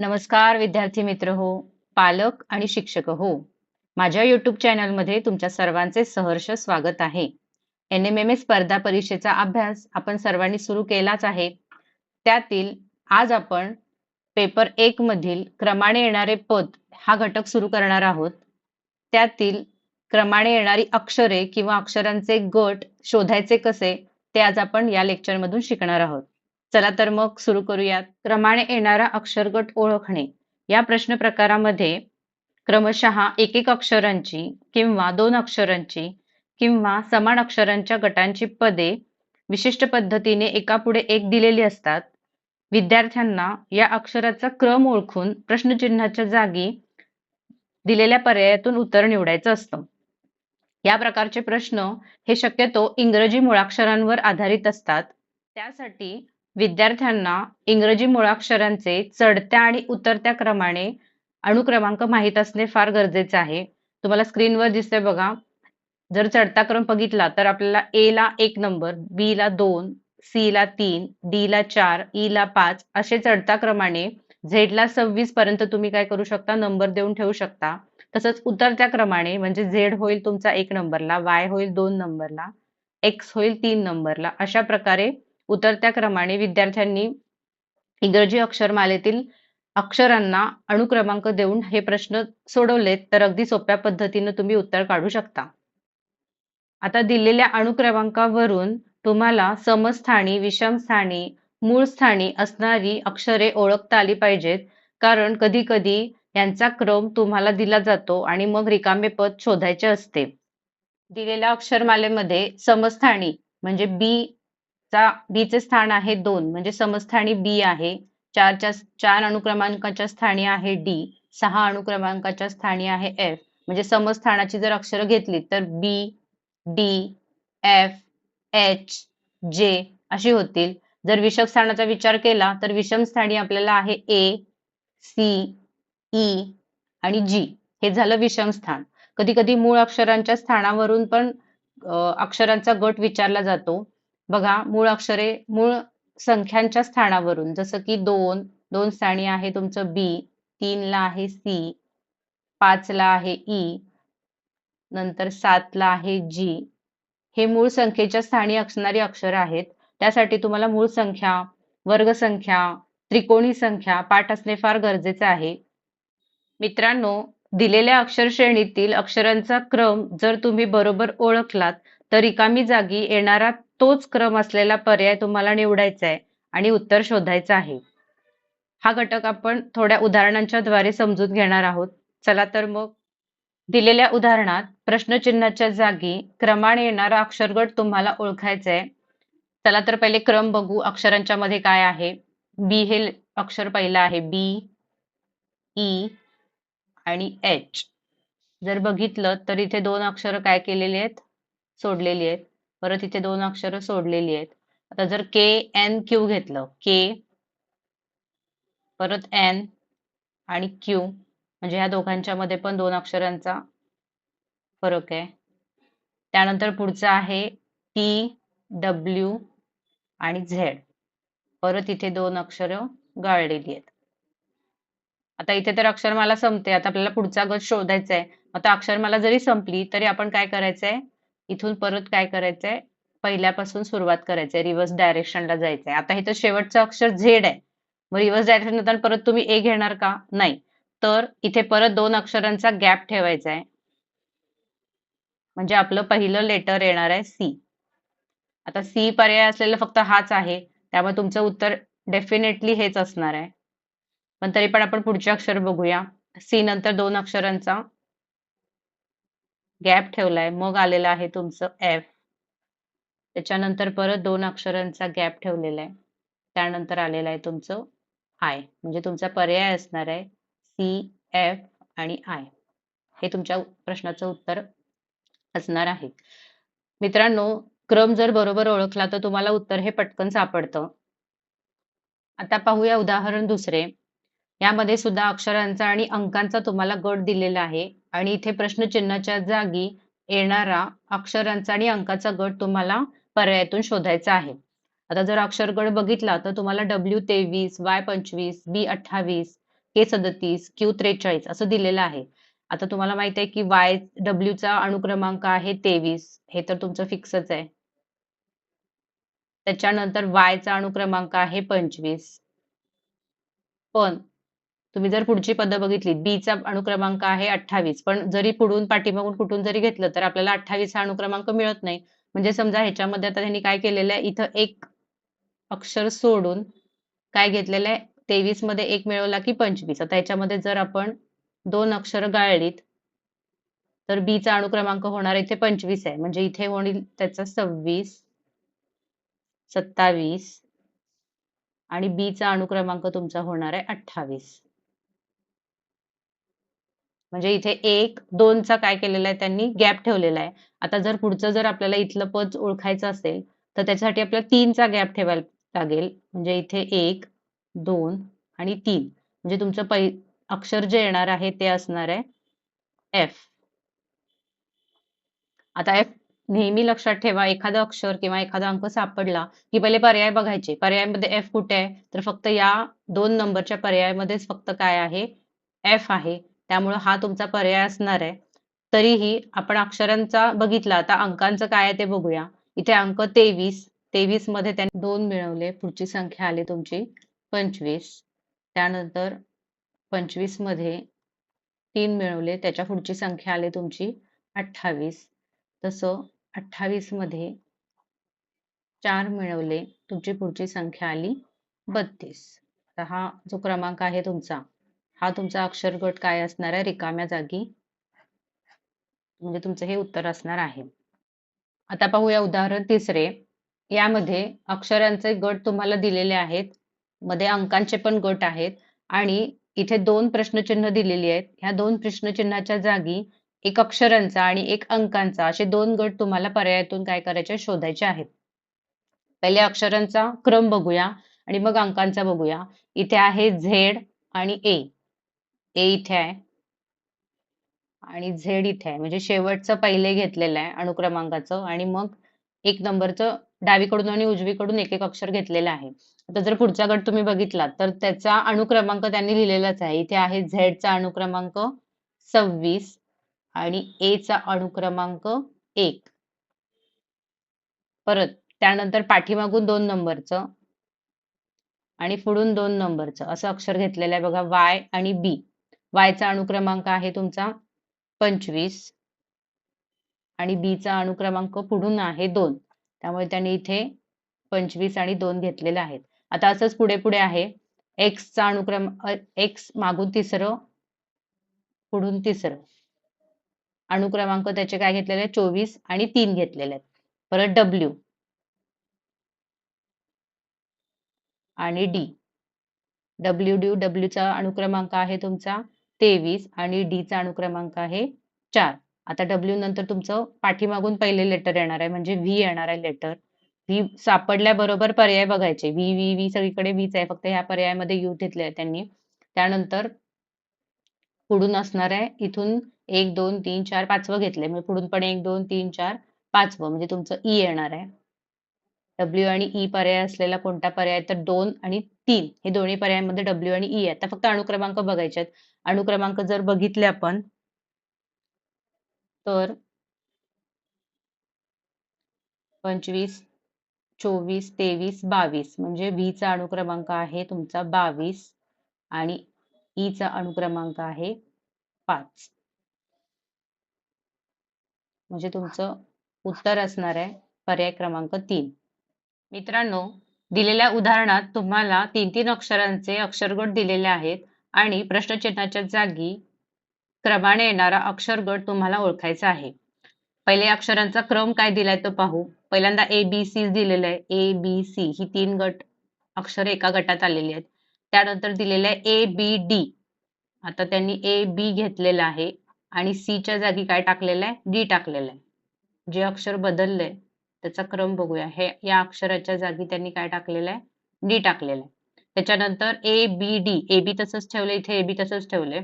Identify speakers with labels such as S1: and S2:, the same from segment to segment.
S1: नमस्कार विद्यार्थी मित्र हो पालक आणि शिक्षक हो. माझ्या युट्यूब चॅनलमध्ये तुमच्या सर्वांचे सहर्ष स्वागत आहे. एन एम एम ए स्पर्धा परीक्षेचा अभ्यास आपण सर्वांनी सुरू केलाच आहे. त्यातील आज आपण पेपर एक मधील क्रमाने येणारे पद हा घटक सुरू करणार आहोत. त्यातील क्रमाने येणारी अक्षरे किंवा अक्षरांचे गट शोधायचे कसे ते आज आपण या लेक्चरमधून शिकणार आहोत. चला तर मग सुरू करूयात. क्रमाने येणारा अक्षरगट ओळखणे. या प्रश्न प्रकारामध्ये क्रमशः एक एक अक्षरांची किंवा दोन अक्षरांची किंवा समान अक्षरांच्या गटांची पदे विशिष्ट पद्धतीने एकापुढे एक दिलेली असतात. विद्यार्थ्यांना या अक्षराचा क्रम ओळखून प्रश्नचिन्हाच्या जागी दिलेल्या पर्यायातून उत्तर निवडायचं असतं. या प्रकारचे प्रश्न हे शक्यतो इंग्रजी मुळाक्षरांवर आधारित असतात. त्यासाठी विद्यार्थ्यांना इंग्रजी मुळाक्षरांचे चढत्या आणि उतरत्या क्रमाने अणुक्रमांक माहीत असणे फार गरजेचे आहे. तुम्हाला स्क्रीनवर दिसते बघा. जर चढता क्रम बघितला तर आपल्याला ए ला एक नंबर बी ला दोन सी ला तीन डी ला चार ई ला पाच असे चढता क्रमाने झेड ला सव्वीस पर्यंत तुम्ही काय करू शकता? नंबर देऊन ठेवू शकता. तसंच उतरत्या क्रमाने म्हणजे झेड होईल तुमचा एक नंबरला वाय होईल दोन नंबरला एक्स होईल तीन नंबरला अशा प्रकारे उतरत्या क्रमाने विद्यार्थ्यांनी इंग्रजी अक्षरमालेतील अक्षरांना अणुक्रमांक देऊन हे प्रश्न सोडवलेत तर अगदी सोप्या पद्धतीने तुम्ही उत्तर काढू शकता. आता दिलेल्या अणुक्रमांकावरून तुम्हाला समस्थानी विषमस्थानी मूळ स्थानी असणारी अक्षरे ओळखता आली पाहिजेत कारण कधी कधी यांचा क्रम तुम्हाला दिला जातो आणि मग रिकामे पद शोधायचे असते. दिलेल्या अक्षरमालेमध्ये समस्थानी म्हणजे बी चा बी चे स्थान आहे दोन म्हणजे समस्थानी बी आहे. चारच्या चार अनुक्रमांकाच्या स्थानी आहे डी सहा अनुक्रमांकाच्या स्थानी आहे एफ म्हणजे समस्थानाची जर अक्षरं घेतली तर बी डी एफ एच जे अशी होतील. जर विषम स्थानाचा विचार केला तर विषम स्थानी आपल्याला आहे ए सी ई आणि जी हे झालं विषम स्थान. कधी कधी मूळ अक्षरांच्या स्थानावरून पण अक्षरांचा गट विचारला जातो. बघा मूळ अक्षरे मूळ संख्यांच्या स्थानावरून जसं की दोन दोन स्थानी आहे तुमचं बी तीनला आहे सी पाचला आहे ई नंतर सातला आहे जी हे मूळ संख्येच्या स्थानी असणारी अक्षर आहेत. त्यासाठी तुम्हाला मूळ संख्या वर्गसंख्या त्रिकोणी संख्या पाठ असणे फार गरजेचे आहे. मित्रांनो दिलेल्या अक्षरश्रेणीतील अक्षरांचा क्रम जर तुम्ही बरोबर ओळखलात तर रिकामी जागी येणारा तोच क्रम असलेला पर्याय तुम्हाला निवडायचा आहे आणि उत्तर शोधायचं आहे. हा घटक आपण थोड्या उदाहरणांच्या द्वारे समजून घेणार आहोत. चला तर मग. दिलेल्या उदाहरणात प्रश्नचिन्हाच्या जागी क्रमाने येणारा अक्षरगट तुम्हाला ओळखायचा आहे चला तर पहिले क्रम बघू अक्षरांच्या मध्ये काय आहे. बी हे अक्षर पहिलं आहे. बी ई e आणि एच जर बघितलं तर इथे दोन अक्षर काय केलेली आहेत? सोडलेली आहेत. परत इथे दोन अक्षर सोडलेली आहेत. आता जर के एन क्यू घेतलं के परत एन आणि क्यू म्हणजे ह्या दोघांच्या मध्ये पण दोन अक्षरांचा फरक आहे. त्यानंतर पुढचं आहे टी डब्ल्यू आणि झेड परत इथे दोन अक्षर गाळलेली आहेत. आता इथे तर अक्षरमाला संपते आता आपल्याला पुढचा गट शोधायचा आहे आता अक्षरमाला जरी संपली तरी आपण काय करायचंय? इथून परत काय करायचंय? पहिल्यापासून सुरुवात करायचंय रिव्हर्स डायरेक्शनला जायचंय. आता इथं शेवटचं अक्षर झेड आहे. मग रिव्हर्स डायरेक्शन परत तुम्ही ए घेणार का? नाही. तर इथे परत दोन अक्षरांचा गॅप ठेवायचा आहे म्हणजे आपलं पहिलं लेटर येणार आहे सी आता सी पर्याय असलेला फक्त हाच आहे. त्यामुळे तुमचं उत्तर डेफिनेटली हेच असणार आहे. पण तरी पण आपण पुढचे अक्षर बघूया. सी नंतर दोन अक्षरांचा. गॅप ठेवलाय. मग आलेला आहे तुमचं एफ त्याच्यानंतर परत दोन अक्षरांचा गॅप ठेवलेला आहे. त्यानंतर आलेला आहे तुमचं आय म्हणजे तुमचा पर्याय असणार आहे सी एफ आणि आय हे तुमच्या प्रश्नाचं उत्तर असणार आहे. मित्रांनो क्रम जर बरोबर ओळखला तर तुम्हाला उत्तर हे पटकन सापडतं. आता पाहूया उदाहरण दुसरे. यामध्ये सुद्धा अक्षरांचा आणि अंकांचा तुम्हाला गट दिलेला आहे. आणि इथे प्रश्नचिन्हाच्या जागी येणारा अक्षरांचा आणि अंकाचा गट तुम्हाला पर्यायातून शोधायचा आहे. आता जर अक्षर गट बघितला तर तुम्हाला डब्ल्यू तेवीस वाय पंचवीस बी अठ्ठावीस के सदतीस क्यू त्रेचाळीस असं दिलेलं आहे. आता तुम्हाला माहीत आहे की वाय डब्ल्यूचा अणुक्रमांक आहे तेवीस. हे तर तुमचं फिक्सच आहे. त्याच्यानंतर वायचा अणुक्रमांक आहे पंचवीस. पण तुम्ही जर पुढची पदं बघितली बीचा अणुक्रमांक आहे अठ्ठावीस. पण जरी पुढून पाठीमागून कुठून जरी घेतलं तर आपल्याला अठ्ठावीस हा अणुक्रमांक मिळत नाही. म्हणजे समजा ह्याच्यामध्ये आता त्यांनी काय केलेलं आहे? इथं एक अक्षर सोडून काय घेतलेलं आहे? तेवीसमध्ये एक मिळवला की पंचवीस. आता ह्याच्यामध्ये जर आपण दोन अक्षर गाळलीत तर बीचा अणुक्रमांक होणार इथे पंचवीस आहे. म्हणजे इथे होईल त्याचा सव्वीस सत्तावीस आणि बीचा अणुक्रमांक तुमचा होणार आहे अठ्ठावीस. म्हणजे इथे एक दोनचा काय केलेला आहे त्यांनी? गॅप ठेवलेला आहे. आता जर पुढचं जर आपल्याला इथलं पद ओळखायचं असेल तर त्याच्यासाठी आपल्याला तीनचा गॅप ठेवायला लागेल. म्हणजे इथे एक दोन आणि तीन. म्हणजे तुमचं पै अक्षर जे येणार आहे ते असणार आहे एफ आता एफ नेहमी लक्षात ठेवा एखादं अक्षर किंवा एखादा अंक सापडला की पहिले पर्याय बघायचे. पर्यायामध्ये एफ कुठे आहे? तर फक्त या दोन नंबरच्या पर्यायामध्येच फक्त काय आहे? एफ आहे. त्यामुळे हा तुमचा पर्याय असणार आहे. तरीही आपण अक्षरांचा बघितला आता अंकांचं काय आहे ते बघूया. इथे अंक तेवीस तेवीसमध्ये त्यांनी दोन मिळवले पुढची संख्या आली तुमची पंचवीस. त्यानंतर पंचवीसमध्ये तीन मिळवले त्याच्या पुढची संख्या आली तुमची अठ्ठावीस. तसं अठ्ठावीसमध्ये चार मिळवले तुमची पुढची संख्या आली बत्तीस. हा जो क्रमांक आहे तुमचा हा तुमचा अक्षरगट काय असणार आहे? रिकाम्या जागी. म्हणजे तुमचं हे उत्तर असणार आहे. आता पाहूया उदाहरण तिसरे. यामध्ये अक्षरांचे गट तुम्हाला दिलेले आहेत. मध्ये अंकांचे पण गट आहेत. आणि इथे दोन प्रश्नचिन्ह दिलेली आहेत. ह्या दोन प्रश्नचिन्हाच्या जागी एक अक्षरांचा आणि एक अंकांचा असे दोन गट तुम्हाला पर्यायातून काय करायचे? शोधायचे आहेत. पहिले अक्षरांचा क्रम बघूया. आणि मग अंकांचा बघूया. इथे आहे झेड आणि ए. ए इथे आहे. आणि झेड इथे आहे. म्हणजे शेवटचं पहिले घेतलेलं आहे अणुक्रमांकाचं. आणि मग एक नंबरचं डावीकडून आणि उजवीकडून एक एक अक्षर घेतलेलं आहे. आता जर पुढचा गट तुम्ही बघितला तर त्याचा अणुक्रमांक त्यांनी लिहिलेलाच आहे. इथे आहे झेडचा अणुक्रमांक सव्वीस आणि ए चा अणुक्रमांक एक. परत त्यानंतर पाठीमागून दोन नंबरचं आणि पुढून दोन नंबरचं. असं अक्षर घेतलेलं आहे बघा वाय आणि बी वायचा अणुक्रमांक आहे तुमचा पंचवीस. आणि बीचा अणुक्रमांक पुढून आहे दोन. त्यामुळे त्यांनी इथे पंचवीस आणि दोन घेतलेले आहेत. आता असंच पुढे पुढे आहे. एक्सचा अनुक्रम एक्स मागून तिसरं पुढून तिसरं. अणुक्रमांक त्याचे काय घेतलेले चोवीस आणि तीन घेतलेले आहेत. परत डब्ल्यू आणि डी डब्ल्यू डी डब्ल्यूचा अणुक्रमांक आहे तुमचा तेवीस आणि डी चा अणुक्रमांक आहे चार. आता डब्ल्यू नंतर तुमचं पाठीमागून पहिले लेटर येणार आहे म्हणजे व्ही येणार आहे लेटर व्ही सापडल्याबरोबर पर्याय बघायचे. व्ही व्ही व्ही सगळीकडे व्हीच आहे फक्त ह्या पर्यायामध्ये यू घेतले आहे त्यांनी. त्यानंतर पुढून असणार आहे इथून एक दोन तीन चार पाचवं घेतले म्हणजे पुढून पण एक दोन तीन चार पाचवं. म्हणजे तुमचं ई येणार आहे. डब्ल्यू आणि ई पर्याय असलेला कोणता पर्याय तर दोन आणि तीन. हे दोन्ही पर्यायांमध्ये डब्ल्यू आणि ई आहे. आता फक्त अणुक्रमांक बघायचे आहेत. अणुक्रमांक जर बघितले आपण तर पंचवीस चोवीस तेवीस बावीस. म्हणजे व्ही चा अणुक्रमांक आहे तुमचा बावीस आणि ई चा अणुक्रमांक आहे पाच. म्हणजे तुमचं उत्तर असणार आहे पर्याय क्रमांक तीन. मित्रांनो दिलेल्या उदाहरणात तुम्हाला तीन तीन अक्षरांचे अक्षरगट दिलेले आहेत आणि प्रश्नचिन्हाच्या जागी क्रमाने येणारा अक्षरगट तुम्हाला ओळखायचा आहे. पहिले अक्षरांचा क्रम काय दिलाय तो पाहू. पहिल्यांदा ए बी सी दिलेलं आहे. ए बी सी ही तीन गट अक्षर एका गटात आलेली आहेत. त्यानंतर दिलेलं आहे ए बी डी आता त्यांनी ए बी घेतलेलं आहे आणि सी च्या जागी काय टाकलेलं आहे? डी टाकलेलं आहे. जे अक्षर बदललंय त्याचा क्रम बघूया. हे या अक्षराच्या जागी त्यांनी काय टाकलेलं आहे? डी टाकलेलं आहे. त्याच्यानंतर A B D A B तसंच ठेवलं. इथे ए बी तसंच ठेवलंय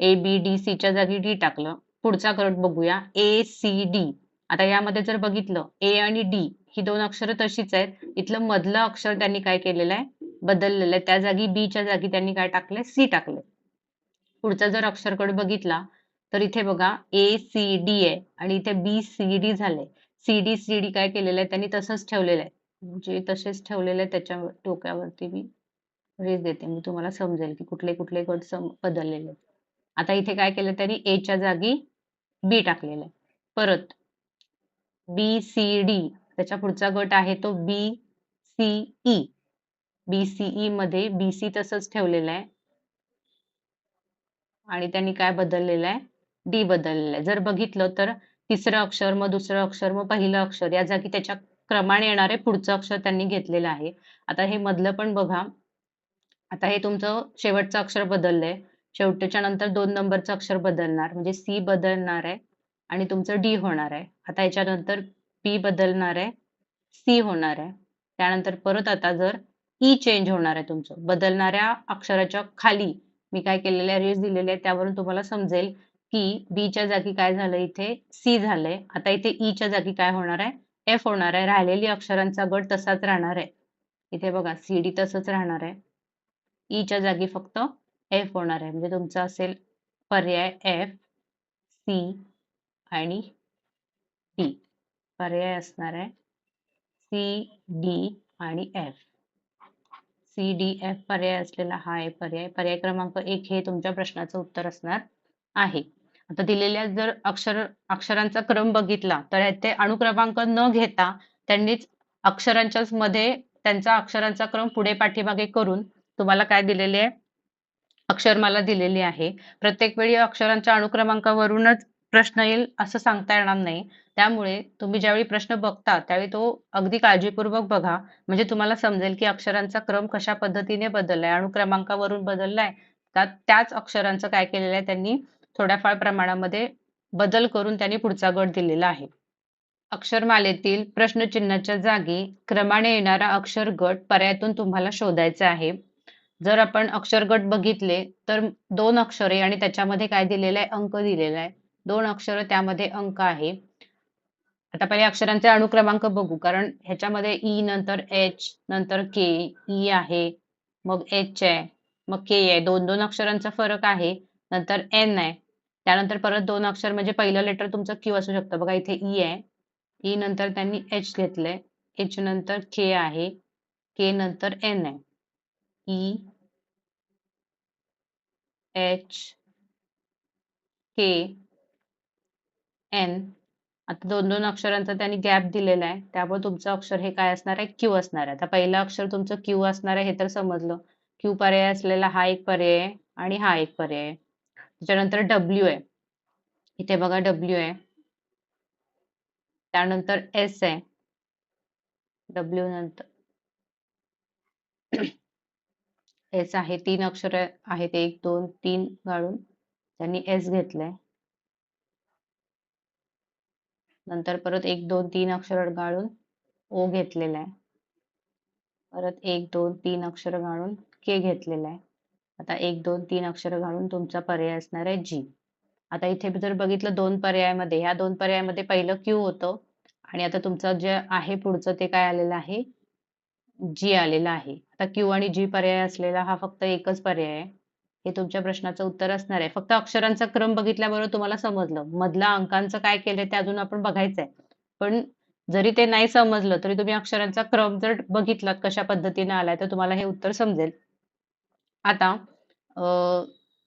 S1: ए बी डी सीच्या जागी डी टाकलं. पुढचा क्रम बघूया. ए सी डी आता यामध्ये जर बघितलं ए आणि डी ही दोन अक्षरं तशीच आहेत. इथलं मधलं अक्षर त्यांनी काय केलेलं आहे? बदललेलं आहे. त्या जागी बी च्या जागी त्यांनी काय टाकलंय? सी टाकलंय. पुढचा जर अक्षरकडे बघितला तर इथे बघा ए सी डी आहे. आणि इथे बी सी डी झालंय. सीडी सीडी काय केलेलं आहे त्यांनी तसंच ठेवलेलं आहे. जे तसेच ठेवलेलं आहे त्याच्या डोक्यावरती मी रेस देते. मी तुम्हाला समजेल की कुठले कुठले गट बदललेले आहेत. आता इथे काय केलं त्यांनी? ए च्या जागी बी टाकलेलं आहे. परत बी सी डी त्याच्या पुढचा गट आहे तो B C E B C E मध्ये बी सी तसंच ठेवलेलं आहे. आणि त्यांनी काय बदललेलं आहे? डी बदललेलं आहे. जर बघितलं तर तिसरं अक्षर मग दुसरं अक्षर मग पहिलं अक्षर या जागी त्याच्या क्रमाने येणारे पुढचं अक्षर त्यांनी घेतलेलं आहे. आता हे मधलं पण बघा. आता हे तुमचं शेवटचं अक्षर बदललंय. शेवटच्या नंतर दोन नंबरचं अक्षर बदलणार. म्हणजे सी बदलणार आहे आणि तुमचं डी होणार आहे. आता याच्यानंतर पी बदलणार आहे. सी होणार आहे. त्यानंतर परत आता जर ई चेंज होणार आहे तुमचं बदलणाऱ्या अक्षराच्या खाली मी काय केलेल्या रेज दिलेले आहे त्यावरून तुम्हाला समजेल. की बी च्या जागी काय झालं इथे? सी झालंय. आता इथे ई च्या जागी काय होणार आहे? एफ होणार आहे. राहिलेली अक्षरांचा गट तसाच राहणार आहे. इथे बघा सी डी तसंच राहणार आहे. ई च्या जागी फक्त एफ होणार आहे. म्हणजे तुमचा असेल पर्याय एफ सी आणि डी पर्याय असणार आहे सी डी आणि एफ सी डी एफ पर्याय असलेला हा आहे पर्याय. पर्याय क्रमांक एक हे तुमच्या प्रश्नाचं उत्तर असणार. आहे. आता दिलेल्या जर अक्षर अक्षरांचा क्रम बघितला तर ते अणुक्रमांक न घेता त्यांनीच अक्षरांच्याच मध्ये त्यांचा अक्षरांचा क्रम पुढे पाठीमागे करून तुम्हाला काय दिलेले आहे? अक्षरमाला दिलेली आहे. प्रत्येक वेळी अक्षरांच्या अणुक्रमांकावरूनच प्रश्न येईल असं सांगता येणार नाही. त्यामुळे तुम्ही ज्यावेळी प्रश्न बघता त्यावेळी तो अगदी काळजीपूर्वक बघा. म्हणजे तुम्हाला समजेल की अक्षरांचा क्रम कशा पद्धतीने बदललाय अणुक्रमांकावरून बदललाय. का त्याच अक्षरांचं काय केलेलं आहे त्यांनी थोड्याफार प्रमाणामध्ये बदल करून त्यांनी पुढचा गट दिलेला आहे. अक्षरमालेतील प्रश्नचिन्हाच्या जागी क्रमाने येणारा अक्षर गट पर्यायातून तुम्हाला शोधायचा आहे. जर आपण अक्षर गट बघितले तर दोन अक्षरे आणि त्याच्यामध्ये काय दिलेलं आहे? अंक दिलेला आहे. दोन अक्षर त्यामध्ये अंक आहे. आता पहिले अक्षरांचे अनुक्रमांक बघू कारण ह्याच्यामध्ये ई नंतर एच नंतर के ई आहे मग एच आहे मग के आहे. दोन दोन अक्षरांचा फरक आहे. नंतर एन आहे. त्यानंतर परत दोन अक्षर म्हणजे पहिलं लेटर तुमचं क्यू असू शकतं. बघा इथे ई आहे. ई नंतर त्यांनी एच घेतलंय. एच नंतर के आहे. के नंतर एन आहे. ई एच के एन आता दोन दोन अक्षरांचा त्यांनी गॅप दिलेला आहे. त्यामुळे तुमचं अक्षर हे काय असणार आहे? क्यू असणार आहे. आता पहिलं अक्षर तुमचं क्यू असणार आहे हे तर समजलं. क्यू पर्याय असलेला हा एक पर्याय आहे आणि हा एक पर्याय आहे. त्याच्यानंतर डब्ल्यू आहे. इथे बघा डब्ल्यू आहे. त्यानंतर एस आहे. डब्ल्यू नंतर एस आहे. तीन अक्षर आहेत. एक दोन तीन गाळून त्यांनी एस घेतलंय. नंतर परत एक दोन तीन अक्षर गाळून ओ घेतलेला आहे. परत एक दोन तीन अक्षर गाळून के घेतलेला आहे. आता एक दोन तीन अक्षर घालून तुमचा पर्याय असणार आहे जी आता इथे जर बघितलं दोन पर्यायामध्ये ह्या दोन पर्यायामध्ये पहिलं क्यू होतं आणि आता तुमचं जे आहे पुढचं ते काय आलेलं आहे? जी आलेलं आहे. आता क्यू आणि जी पर्याय असलेला हा फक्त एकच पर्याय आहे. हे तुमच्या प्रश्नाचं उत्तर असणार आहे. फक्त अक्षरांचा क्रम बघितल्याबरोबर तुम्हाला समजलं. मधला अंकांचं काय केलंय ते अजून आपण बघायचंय. पण जरी ते नाही समजलं तरी तुम्ही अक्षरांचा क्रम जर बघितलात कशा पद्धतीने आलाय तर तुम्हाला हे उत्तर समजेल. आता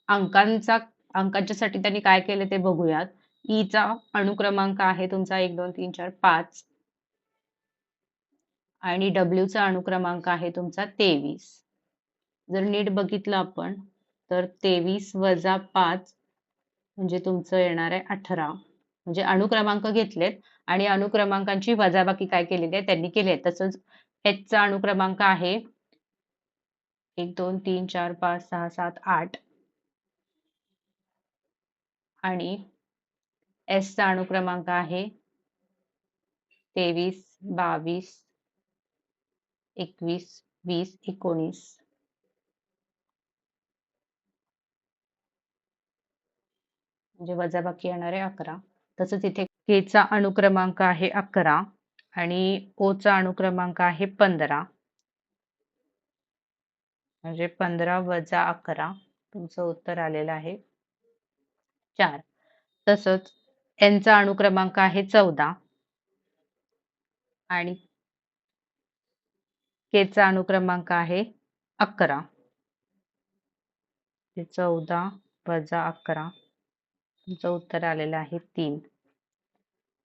S1: अंकांचा अंकांच्यासाठी त्यांनी काय केले ते बघूयात. E ईचा अणुक्रमांक आहे तुमचा एक दोन तीन चार पाच. आणि डब्ल्यूचा अणुक्रमांक आहे तुमचा तेवीस. जर नीट बघितलं आपण तर तेवीस वजा पाच म्हणजे तुमचं येणार आहे अठरा. म्हणजे अणुक्रमांक घेतलेत आणि अणुक्रमांकांची वजाबाकी काय केलेली आहे त्यांनी केली आहे. तसंच चा अणुक्रमांक आहे एक दोन तीन चार पाच सहा सात आठ. आणि एस चा अणुक्रमांक आहे तेवीस बावीस एकवीस वीस एकोणीस. म्हणजे वजाबाकी येणार आहे अकरा. तसंच इथे के चा अनुक्रमांक आहे अकरा आणि ओ चा अनुक्रमांक आहे पंधरा. म्हणजे पंधरा वजा अकरा तुमचं उत्तर आलेलं आहे. चार. तसंच एनचा अणुक्रमांक आहे चौदा. आणि केचा अणुक्रमांक आहे अकरा. चौदा वजा अकरा तुमचं उत्तर आलेलं आहे तीन.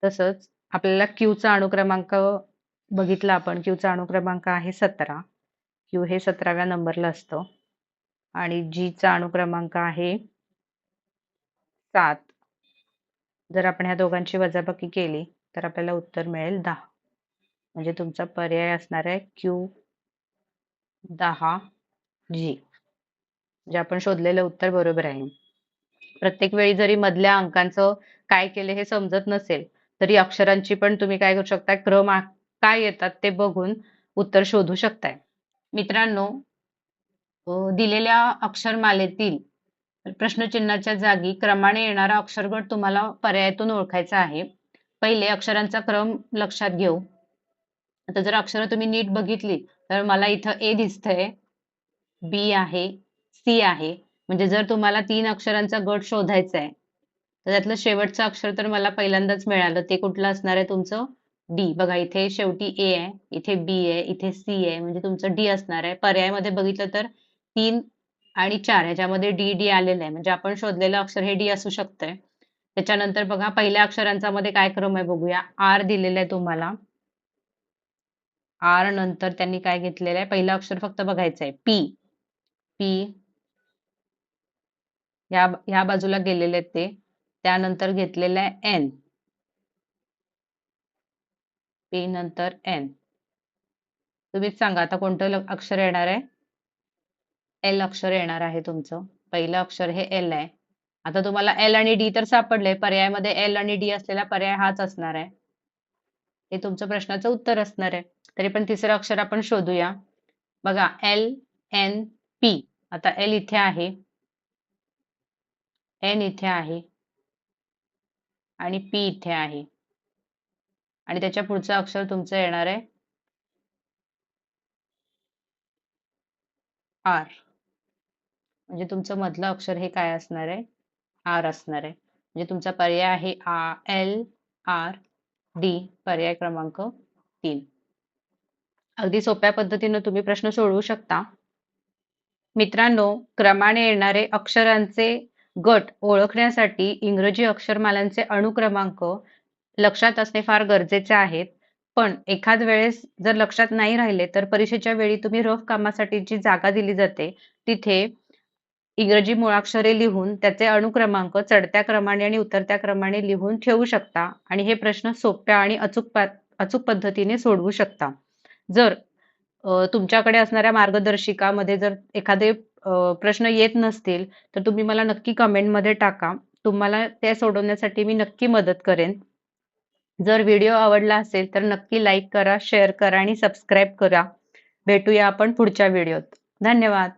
S1: तसंच आपल्याला क्यूचा अणुक्रमांक बघितला आपण. क्यूचा अणुक्रमांक आहे सतरा. क्यू हे सतराव्या नंबरला असतं. आणि जीचा अणुक्रमांक आहे सात. जर आपण ह्या दोघांची वजाबाकी केली तर आपल्याला उत्तर मिळेल दहा. म्हणजे तुमचा पर्याय असणार आहे क्यू दहा जी जे म्हणजे आपण शोधलेलं उत्तर बरोबर आहे. प्रत्येक वेळी जरी मधल्या अंकांचं काय केलं हे समजत नसेल तरी अक्षरांची पण तुम्ही काय करू शकता? क्रम काय येतात ते बघून उत्तर शोधू शकताय. मित्रांनो दिलेल्या अक्षरमालेतील प्रश्नचिन्हाच्या जागी क्रमाने येणारा अक्षरगट तुम्हाला पर्यायातून ओळखायचा आहे. पहिले अक्षरांचा क्रम लक्षात घेऊ. आता जर अक्षर तुम्ही नीट बघितली तर मला इथं ए दिसतंय बी आहे सी आहे. म्हणजे जर तुम्हाला तीन अक्षरांचा गट शोधायचा आहे तर त्यातलं शेवटचं अक्षर तर मला पहिल्यांदाच मिळालं. ते कुठलं असणार आहे तुमचं? डी बघा इथे शेवटी ए आहे इथे बी आहे इथे सी आहे म्हणजे तुमचं डी असणार आहे. पर्यायामध्ये बघितलं तर तीन आणि चार ह्याच्यामध्ये डी डी आलेलं आहे. म्हणजे आपण शोधलेलं अक्षर हे डी असू शकतंय. त्याच्यानंतर बघा पहिल्या अक्षरांचा मध्ये काय क्रम आहे बघूया. आर दिलेलं आहे तुम्हाला. आर नंतर त्यांनी काय घेतलेलं आहे? पहिलं अक्षर फक्त बघायचं आहे. पी पी या ह्या बाजूला गेलेले आहेत ते. त्यानंतर घेतलेलं आहे एन पी नंतर एन तुम्हीच सांगा आता कोणतं अक्षर येणार आहे? एल अक्षर येणार आहे तुमचं. पहिलं अक्षर हे एल आहे. आता तुम्हाला एल आणि डी तर सापडले. पर्यायामध्ये एल आणि डी असलेला पर्याय हाच असणार आहे. हे तुमचं प्रश्नाचं उत्तर असणार आहे. तरी पण तिसरं अक्षर आपण शोधूया. बघा एल एन पी आता एल इथे आहे. एन इथे आहे. आणि पी इथे आहे. आणि त्याच्या पुढचं अक्षर तुमचं येणार आहे आर. म्हणजे तुमचं मधलं अक्षर हे काय असणार आहे? आर असणार आहे. म्हणजे तुमचा पर्याय आहे आ एल आर डी पर्याय क्रमांक तीन. अगदी सोप्या पद्धतीनं तुम्ही प्रश्न सोडवू शकता. मित्रांनो क्रमाने येणारे अक्षरांचे गट ओळखण्यासाठी इंग्रजी अक्षरमालांचे अणुक्रमांक लक्षात असणे फार गरजेचे आहेत. पण एखाद वेळेस जर लक्षात नाही राहिले तर परीक्षेच्या वेळी तुम्ही रफ कामासाठी जी जागा दिली जाते तिथे इंग्रजी मुळाक्षरे लिहून त्याचे अणुक्रमांक चढत्या क्रमाने आणि उतरत्या क्रमाने लिहून ठेवू शकता आणि हे प्रश्न सोप्या आणि अचूक अचूक पद्धतीने सोडवू शकता. जर तुमच्याकडे असणाऱ्या मार्गदर्शिकामध्ये जर एखादे प्रश्न येत नसतील तर तुम्ही मला नक्की कमेंटमध्ये टाका. तुम्हाला ते सोडवण्यासाठी मी नक्की मदत करेन. जर व्हिडिओ आवडला असेल तर नक्की लाईक करा शेअर करा आणि सबस्क्राईब करा. भेटूया आपण पुढच्या व्हिडिओत. धन्यवाद.